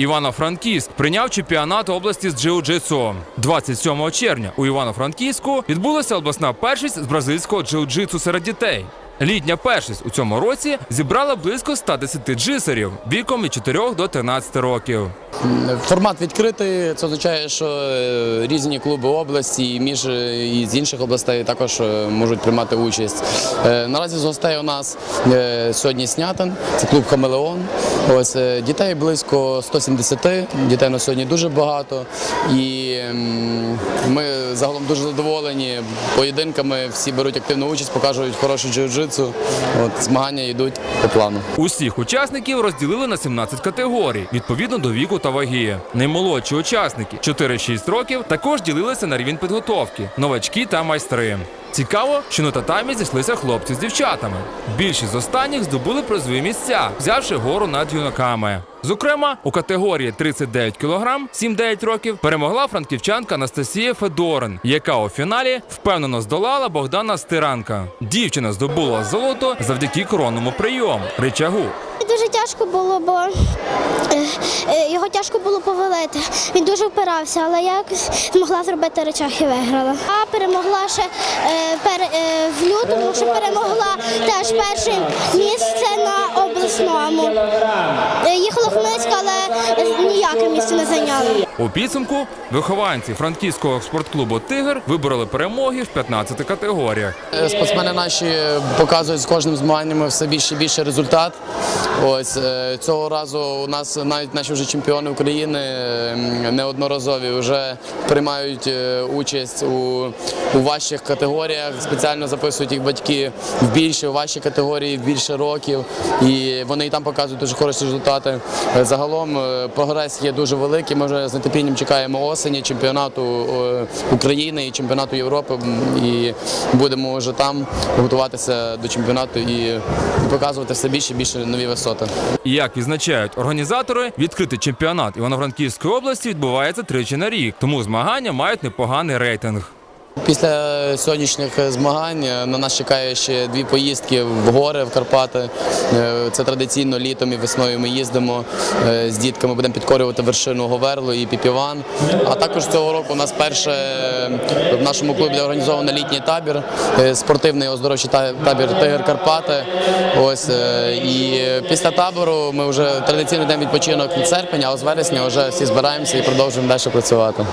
Івано-Франківськ прийняв чемпіонат області з джиу-джитсу. 27 червня у Івано-Франківську відбулася обласна першість з бразильського джиу-джитсу серед дітей. Літня першість у цьому році зібрала близько 110 джисерів віком від 4 до 13 років. Формат відкритий. Це означає, що е, різні клуби області між і з інших областей також е, можуть приймати участь. Е, Наразі з гостей у нас е, сьогодні Снятин, це клуб Хамелеон. Ось е, дітей близько 170, дітей на сьогодні дуже багато. І ми загалом дуже задоволені поєдинками. Всі беруть активну участь, покажуть хорошу джиу-джитсу. От змагання йдуть по плану. Усіх учасників розділили на 17 категорій відповідно до віку та ваги. Наймолодші учасники 4-6 років також ділилися на рівень підготовки, новачки та майстри. Цікаво, що на татамі зійшлися хлопці з дівчатами. Більшість з останніх здобули призові місця, взявши гору над юнаками. Зокрема, у категорії 39 кг 7-9 років перемогла франківчанка Анастасія Федорин, яка у фіналі впевнено здолала Богдана Стиранка. Дівчина здобула золото завдяки коронному прийому ричагу. Дуже тяжко було, бо е, е, його тяжко було повалити. Він дуже впирався, але я змогла зробити речах і виграла. А перемогла ще е, в лютому, що перемогла теж на обласному. Їхала але ніяке місце не зайняла. У підсумку вихованці франківського спортклубу Тигр вибороли перемоги в 15 категоріях. Е, Спортсмени наші показують з кожним змаганням все більше і більше результат. Ось е, цього разу у нас навіть наші вже чемпіони України неодноразові вже приймають е, участь у, у важчих категоріях. Спеціально записують їх батьки в більші, в важчі категорії, в більше років. І вони і там показують дуже хороші результати. Загалом е, є дуже великі. Ми вже з нетерпінням чекаємо осені чемпіонату е, України і чемпіонату Європи. І будемо вже там готуватися до чемпіонату і показувати все більше і більше нові висоти. Як відзначають організатори, відкритий чемпіонат Івано-Франківської області відбувається тричі на рік, тому змагання мають непоганий рейтинг. Після сьогоднішніх змагань на нас чекає ще дві поїздки в гори, в Карпати. Е, Це традиційно літом і весною ми їздимо е, з дітками, будемо підкорювати вершину Говерлу і Піпіван. А також цього року у нас перше е, в нашому клубі організовано літній табір, е, спортивний оздоровчий табір Тигр Карпати. Ось е, і після табору ми вже традиційно йдемо відпочинок від серпня, а з вересня вже всі збираємося і продовжуємо далі працювати.